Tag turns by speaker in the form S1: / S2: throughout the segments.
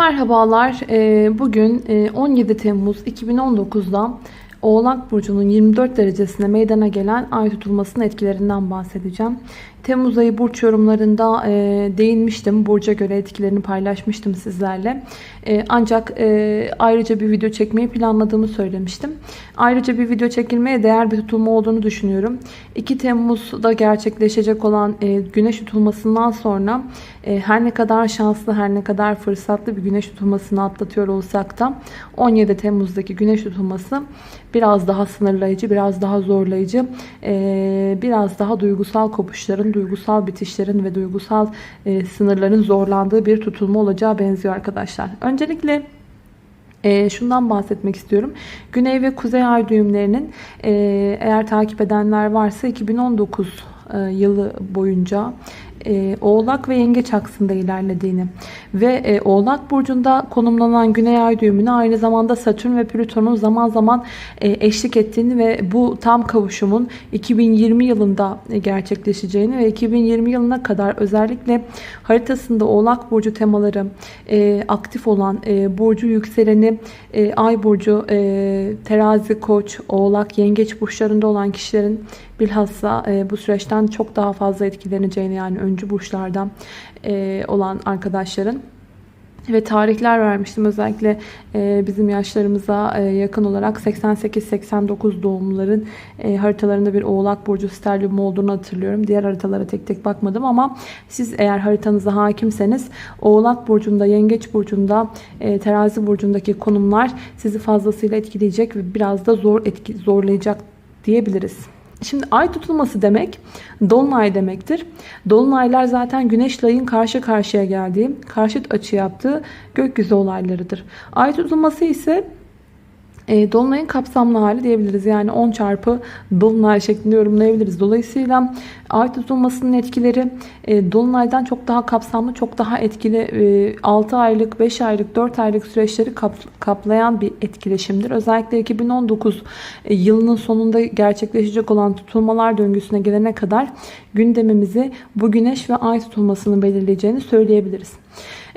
S1: Merhabalar. Ee, Bugün e, 17 Temmuz 2019'da Oğlak Burcu'nun 24 derecesine meydana gelen ay tutulmasının etkilerinden bahsedeceğim. Temmuz ayı burç yorumlarında e, değinmiştim. Burca göre etkilerini paylaşmıştım sizlerle. E, ancak e, ayrıca bir video çekmeyi planladığımı söylemiştim. Ayrıca bir video çekilmeye değer bir tutulma olduğunu düşünüyorum. 2 Temmuz'da gerçekleşecek olan e, güneş tutulmasından sonra e, her ne kadar şanslı, her ne kadar fırsatlı bir güneş tutulmasını atlatıyor olsak da 17 Temmuz'daki güneş tutulması biraz daha sınırlayıcı, biraz daha zorlayıcı, e, biraz daha duygusal kopuşların, duygusal bitişlerin ve duygusal e, sınırların zorlandığı bir tutulma olacağı benziyor arkadaşlar. Öncelikle e, şundan bahsetmek istiyorum. Güney ve Kuzey Ay düğümlerinin e, eğer takip edenler varsa 2019 e, yılı boyunca e, Oğlak ve Yengeç aksında ilerlediğini ve e, Oğlak burcunda konumlanan Güney Ay düğümüne aynı zamanda Satürn ve Plüton'un zaman zaman e, eşlik ettiğini ve bu tam kavuşumun 2020 yılında e, gerçekleşeceğini ve 2020 yılına kadar özellikle haritasında Oğlak burcu temaları e, aktif olan e, burcu yükseleni e, Ay burcu e, Terazi, Koç, Oğlak, Yengeç burçlarında olan kişilerin bilhassa e, bu süreçten çok daha fazla etkileneceğini yani öncü burçlardan e, olan arkadaşların ve tarihler vermiştim. Özellikle e, bizim yaşlarımıza e, yakın olarak 88-89 doğumluların e, haritalarında bir Oğlak Burcu sterlium olduğunu hatırlıyorum. Diğer haritalara tek tek bakmadım ama siz eğer haritanıza hakimseniz Oğlak Burcu'nda, Yengeç Burcu'nda, e, Terazi Burcu'ndaki konumlar sizi fazlasıyla etkileyecek ve biraz da zor etki, zorlayacak diyebiliriz. Şimdi ay tutulması demek dolunay demektir. Dolunaylar zaten güneşle ayın karşı karşıya geldiği, karşıt açı yaptığı gökyüzü olaylarıdır. Ay tutulması ise e, Dolunay'ın kapsamlı hali diyebiliriz. Yani 10 çarpı Dolunay şeklinde yorumlayabiliriz. Dolayısıyla ay tutulmasının etkileri e, Dolunay'dan çok daha kapsamlı, çok daha etkili e, 6 aylık, 5 aylık, 4 aylık süreçleri kap, kaplayan bir etkileşimdir. Özellikle 2019 e, yılının sonunda gerçekleşecek olan tutulmalar döngüsüne gelene kadar gündemimizi bu güneş ve ay tutulmasını belirleyeceğini söyleyebiliriz.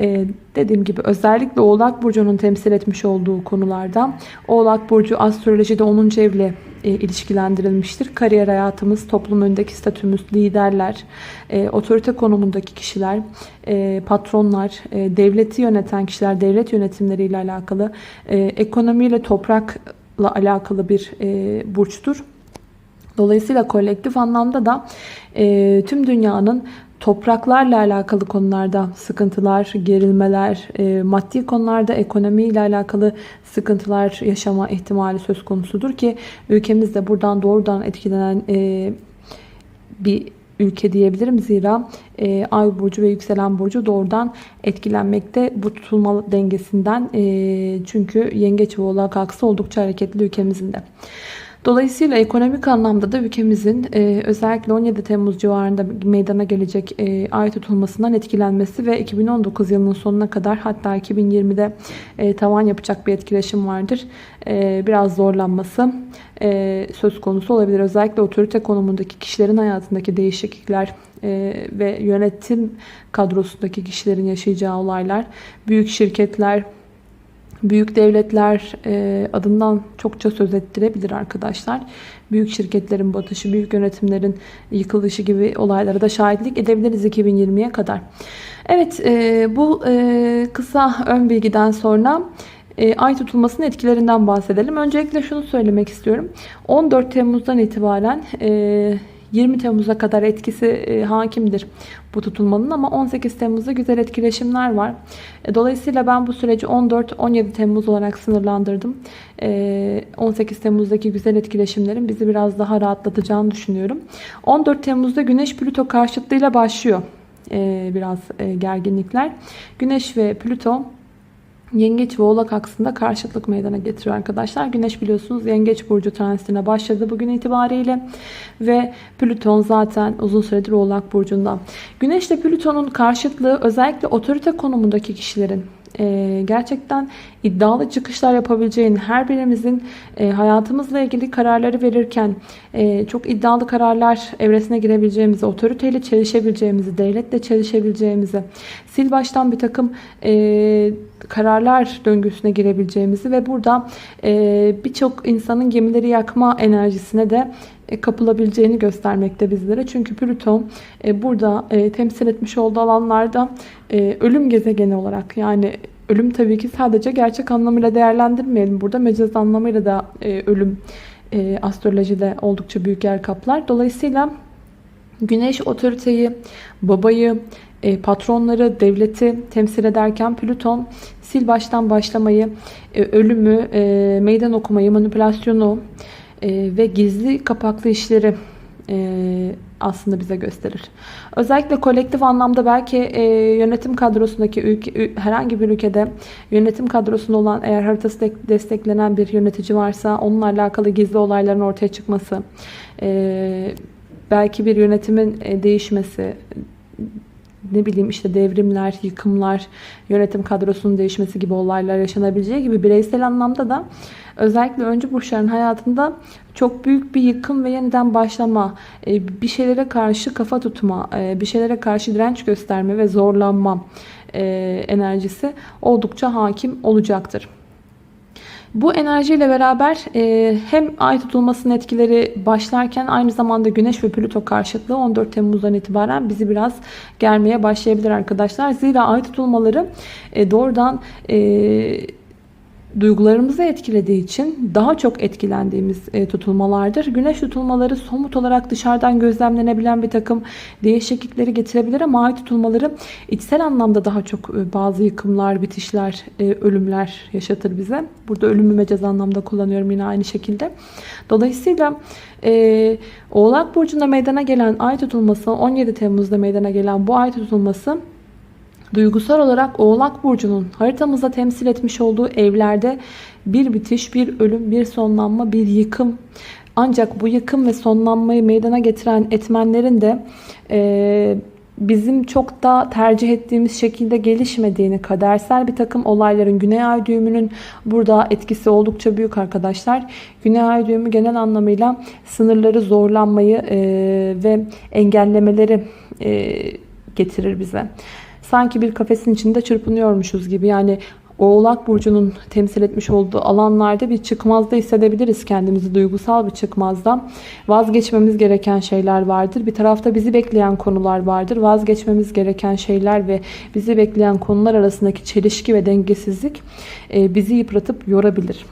S1: Ee, dediğim gibi özellikle Oğlak Burcu'nun temsil etmiş olduğu konularda Oğlak Burcu astrolojide 10. evle e, ilişkilendirilmiştir. Kariyer hayatımız, toplum önündeki statümüz, liderler, e, otorite konumundaki kişiler, e, patronlar, e, devleti yöneten kişiler, devlet yönetimleriyle alakalı, e, ekonomiyle, toprakla alakalı bir e, burçtur. Dolayısıyla kolektif anlamda da e, tüm dünyanın topraklarla alakalı konularda sıkıntılar, gerilmeler, e, maddi konularda ekonomiyle alakalı sıkıntılar yaşama ihtimali söz konusudur ki ülkemiz de buradan doğrudan etkilenen e, bir ülke diyebilirim. Zira e, Ay burcu ve yükselen burcu doğrudan etkilenmekte bu tutulma dengesinden. E, çünkü yengeç ve oğlak aksı oldukça hareketli ülkemizin de. Dolayısıyla ekonomik anlamda da ülkemizin e, özellikle 17 Temmuz civarında meydana gelecek e, ay tutulmasından etkilenmesi ve 2019 yılının sonuna kadar hatta 2020'de e, tavan yapacak bir etkileşim vardır. E, biraz zorlanması e, söz konusu olabilir. Özellikle otorite konumundaki kişilerin hayatındaki değişiklikler e, ve yönetim kadrosundaki kişilerin yaşayacağı olaylar, büyük şirketler, Büyük devletler e, adından çokça söz ettirebilir arkadaşlar. Büyük şirketlerin batışı, büyük yönetimlerin yıkılışı gibi olaylara da şahitlik edebiliriz 2020'ye kadar. Evet e, bu e, kısa ön bilgiden sonra e, ay tutulmasının etkilerinden bahsedelim. Öncelikle şunu söylemek istiyorum. 14 Temmuz'dan itibaren e, 20 Temmuz'a kadar etkisi e, hakimdir bu tutulmanın ama 18 Temmuz'da güzel etkileşimler var. E, dolayısıyla ben bu süreci 14-17 Temmuz olarak sınırlandırdım. E, 18 Temmuz'daki güzel etkileşimlerin bizi biraz daha rahatlatacağını düşünüyorum. 14 Temmuz'da Güneş Plüto karşıtlığıyla başlıyor e, biraz e, gerginlikler. Güneş ve Plüto Yengeç ve Oğlak aksında karşıtlık meydana getiriyor arkadaşlar. Güneş biliyorsunuz Yengeç burcu transitine başladı bugün itibariyle ve Plüton zaten uzun süredir Oğlak burcunda. Güneş ile Plüton'un karşıtlığı özellikle otorite konumundaki kişilerin e, gerçekten iddialı çıkışlar yapabileceğin, her birimizin e, hayatımızla ilgili kararları verirken e, çok iddialı kararlar evresine girebileceğimizi, otoriteyle çalışabileceğimizi, devletle çalışabileceğimizi, sil baştan bir takım e, kararlar döngüsüne girebileceğimizi ve burada e, birçok insanın gemileri yakma enerjisine de e, kapılabileceğini göstermekte bizlere. Çünkü Plüton e, burada e, temsil etmiş olduğu alanlarda ölüm gezegeni olarak yani ölüm tabii ki sadece gerçek anlamıyla değerlendirmeyelim. Burada mecaz anlamıyla da ölüm astrolojide oldukça büyük yer kaplar. Dolayısıyla Güneş otoriteyi, babayı, patronları, devleti temsil ederken Plüton sil baştan başlamayı, ölümü, meydan okumayı, manipülasyonu, e, ve gizli kapaklı işleri e, aslında bize gösterir. Özellikle kolektif anlamda belki e, yönetim kadrosundaki ülke, herhangi bir ülkede yönetim kadrosunda olan eğer haritası de, desteklenen bir yönetici varsa onunla alakalı gizli olayların ortaya çıkması, e, belki bir yönetimin e, değişmesi, ne bileyim işte devrimler, yıkımlar, yönetim kadrosunun değişmesi gibi olaylar yaşanabileceği gibi bireysel anlamda da özellikle öncü burçların hayatında çok büyük bir yıkım ve yeniden başlama, e, bir şeylere karşı kafa tutma, e, bir şeylere karşı direnç gösterme ve zorlanma e, enerjisi oldukça hakim olacaktır. Bu enerjiyle beraber e, hem ay tutulmasının etkileri başlarken aynı zamanda Güneş ve Plüto karşıtlığı 14 Temmuz'dan itibaren bizi biraz germeye başlayabilir arkadaşlar. Zira ay tutulmaları e, doğrudan e, duygularımızı etkilediği için daha çok etkilendiğimiz e, tutulmalardır. Güneş tutulmaları somut olarak dışarıdan gözlemlenebilen bir takım değişiklikleri getirebilir ama ay tutulmaları içsel anlamda daha çok e, bazı yıkımlar, bitişler, e, ölümler yaşatır bize. Burada ölümü mecaz anlamda kullanıyorum yine aynı şekilde. Dolayısıyla Oğlak Burcu'nda meydana gelen ay tutulması 17 Temmuz'da meydana gelen bu ay tutulması Duygusal olarak Oğlak Burcu'nun haritamızda temsil etmiş olduğu evlerde bir bitiş, bir ölüm, bir sonlanma, bir yıkım. Ancak bu yıkım ve sonlanmayı meydana getiren etmenlerin de e, bizim çok da tercih ettiğimiz şekilde gelişmediğini, kadersel bir takım olayların Güney Ay düğümünün burada etkisi oldukça büyük arkadaşlar. Güney Ay düğümü genel anlamıyla sınırları zorlanmayı e, ve engellemeleri e, getirir bize sanki bir kafesin içinde çırpınıyormuşuz gibi. Yani Oğlak Burcu'nun temsil etmiş olduğu alanlarda bir çıkmazda hissedebiliriz kendimizi duygusal bir çıkmazda. Vazgeçmemiz gereken şeyler vardır. Bir tarafta bizi bekleyen konular vardır. Vazgeçmemiz gereken şeyler ve bizi bekleyen konular arasındaki çelişki ve dengesizlik e, bizi yıpratıp yorabilir.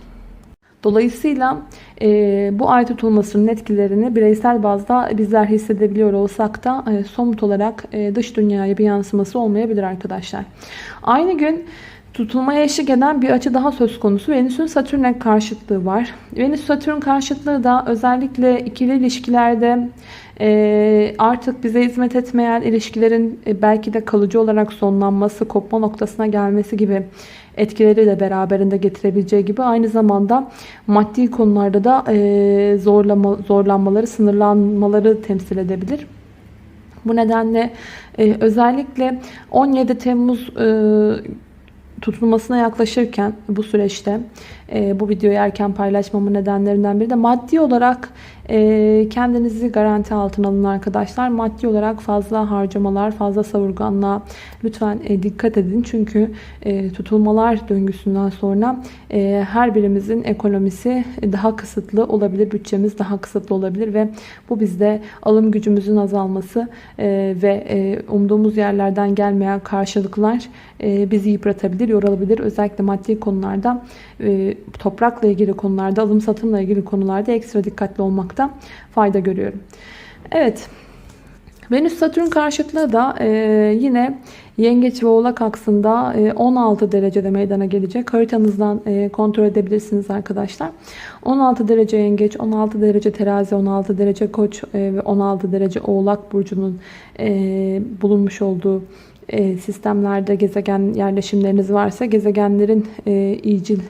S1: Dolayısıyla e, bu ay tutulmasının etkilerini bireysel bazda bizler hissedebiliyor olsak da e, somut olarak e, dış dünyaya bir yansıması olmayabilir arkadaşlar. Aynı gün tutulmaya eşlik eden bir açı daha söz konusu. Venüs'ün Satürn'e karşıtlığı var. Venüs-Satürn karşıtlığı da özellikle ikili ilişkilerde e, artık bize hizmet etmeyen ilişkilerin e, belki de kalıcı olarak sonlanması, kopma noktasına gelmesi gibi etkileri de beraberinde getirebileceği gibi aynı zamanda maddi konularda da e, zorlama, zorlanmaları, sınırlanmaları temsil edebilir. Bu nedenle e, özellikle 17 Temmuz e, tutulmasına yaklaşırken bu süreçte e, bu videoyu erken paylaşmamın nedenlerinden biri de maddi olarak e, kendinizi garanti altına alın arkadaşlar. Maddi olarak fazla harcamalar, fazla savurganlığa lütfen e, dikkat edin. Çünkü e, tutulmalar döngüsünden sonra e, her birimizin ekonomisi daha kısıtlı olabilir. Bütçemiz daha kısıtlı olabilir ve bu bizde alım gücümüzün azalması e, ve e, umduğumuz yerlerden gelmeyen karşılıklar e, bizi yıpratabilir, yorulabilir. Özellikle maddi konularda e, toprakla ilgili konularda, alım satımla ilgili konularda ekstra dikkatli olmakta fayda görüyorum. Evet. Venüs Satürn karşıtlığı da e, yine Yengeç ve Oğlak aksında e, 16 derecede meydana gelecek. Haritanızdan e, kontrol edebilirsiniz arkadaşlar. 16 derece Yengeç, 16 derece Terazi, 16 derece Koç e, ve 16 derece Oğlak burcunun e, bulunmuş olduğu e, sistemlerde gezegen yerleşimleriniz varsa gezegenlerin e, iyicil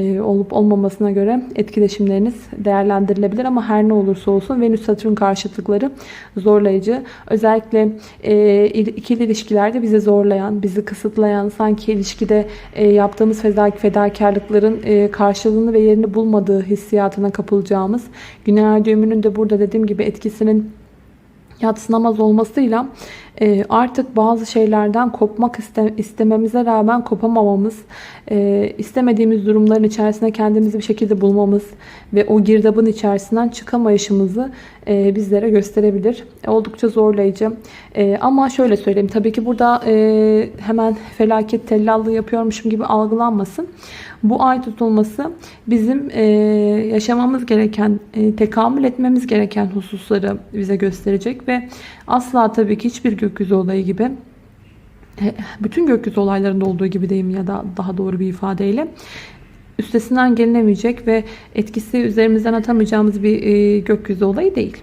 S1: olup olmamasına göre etkileşimleriniz değerlendirilebilir ama her ne olursa olsun Venüs Satürn karşıtlıkları zorlayıcı. Özellikle e, ikili ilişkilerde bizi zorlayan, bizi kısıtlayan, sanki ilişkide e, yaptığımız feda- fedakarlıkların e, karşılığını ve yerini bulmadığı hissiyatına kapılacağımız Güney Ay düğümünün de burada dediğim gibi etkisinin yatsınamaz olmasıyla e, artık bazı şeylerden kopmak iste, istememize rağmen kopamamamız, e, istemediğimiz durumların içerisinde kendimizi bir şekilde bulmamız ve o girdabın içerisinden çıkamayışımızı e, bizlere gösterebilir. Oldukça zorlayıcı. E, ama şöyle söyleyeyim, tabii ki burada e, hemen felaket tellallığı yapıyormuşum gibi algılanmasın. Bu ay tutulması bizim e, yaşamamız gereken, e, tekamül etmemiz gereken hususları bize gösterecek ve asla tabii ki hiçbir gökyüzü olayı gibi bütün gökyüzü olaylarında olduğu gibi diyeyim ya da daha doğru bir ifadeyle üstesinden gelinemeyecek ve etkisi üzerimizden atamayacağımız bir e, gökyüzü olayı değil.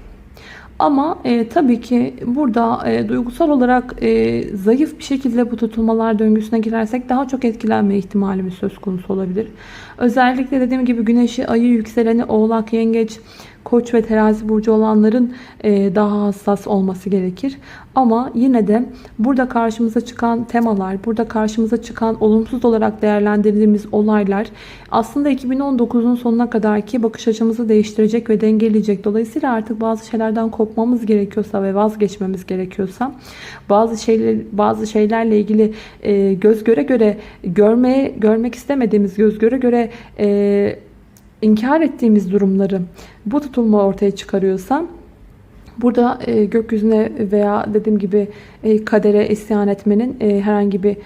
S1: Ama e, tabii ki burada e, duygusal olarak e, zayıf bir şekilde bu tutulmalar döngüsüne girersek daha çok etkilenme ihtimalimiz söz konusu olabilir. Özellikle dediğim gibi güneşi, ayı, yükseleni, oğlak, yengeç, koç ve terazi burcu olanların e, daha hassas olması gerekir. Ama yine de burada karşımıza çıkan temalar, burada karşımıza çıkan olumsuz olarak değerlendirdiğimiz olaylar aslında 2019'un sonuna kadarki bakış açımızı değiştirecek ve dengeleyecek. Dolayısıyla artık bazı şeylerden kopmamız gerekiyorsa ve vazgeçmemiz gerekiyorsa bazı şeyler bazı şeylerle ilgili e, göz göre göre görmeye görmek istemediğimiz göz göre göre e, inkar ettiğimiz durumları bu tutulma ortaya çıkarıyorsa burada e, gökyüzüne veya dediğim gibi e, kadere isyan etmenin e, herhangi bir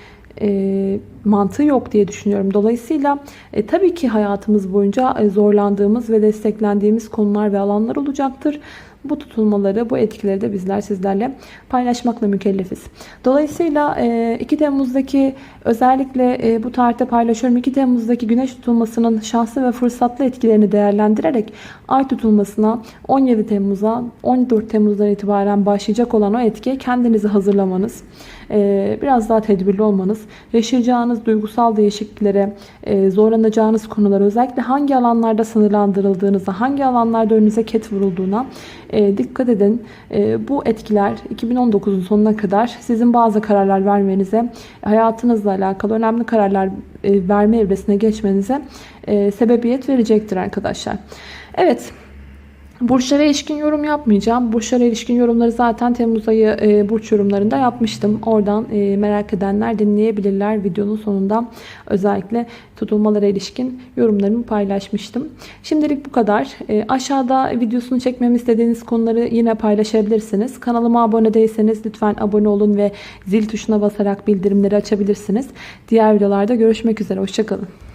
S1: e, mantığı yok diye düşünüyorum. Dolayısıyla e, tabii ki hayatımız boyunca e, zorlandığımız ve desteklendiğimiz konular ve alanlar olacaktır. Bu tutulmaları, bu etkileri de bizler sizlerle paylaşmakla mükellefiz. Dolayısıyla 2 Temmuz'daki özellikle bu tarihte paylaşıyorum. 2 Temmuz'daki güneş tutulmasının şanslı ve fırsatlı etkilerini değerlendirerek ay tutulmasına 17 Temmuz'a 14 Temmuz'dan itibaren başlayacak olan o etkiye kendinizi hazırlamanız, biraz daha tedbirli olmanız, yaşayacağınız duygusal değişikliklere, zorlanacağınız konular özellikle hangi alanlarda sınırlandırıldığınızda, hangi alanlarda önünüze ket vurulduğuna dikkat edin. Bu etkiler 2019'un sonuna kadar sizin bazı kararlar vermenize, hayatınızla alakalı önemli kararlar verme evresine geçmenize sebebiyet verecektir arkadaşlar. Evet. Burçlara ilişkin yorum yapmayacağım. Burçlara ilişkin yorumları zaten Temmuz ayı e, burç yorumlarında yapmıştım. Oradan e, merak edenler dinleyebilirler. Videonun sonunda özellikle tutulmalara ilişkin yorumlarımı paylaşmıştım. Şimdilik bu kadar. E, aşağıda videosunu çekmemi istediğiniz konuları yine paylaşabilirsiniz. Kanalıma abone değilseniz lütfen abone olun ve zil tuşuna basarak bildirimleri açabilirsiniz. Diğer videolarda görüşmek üzere. Hoşçakalın.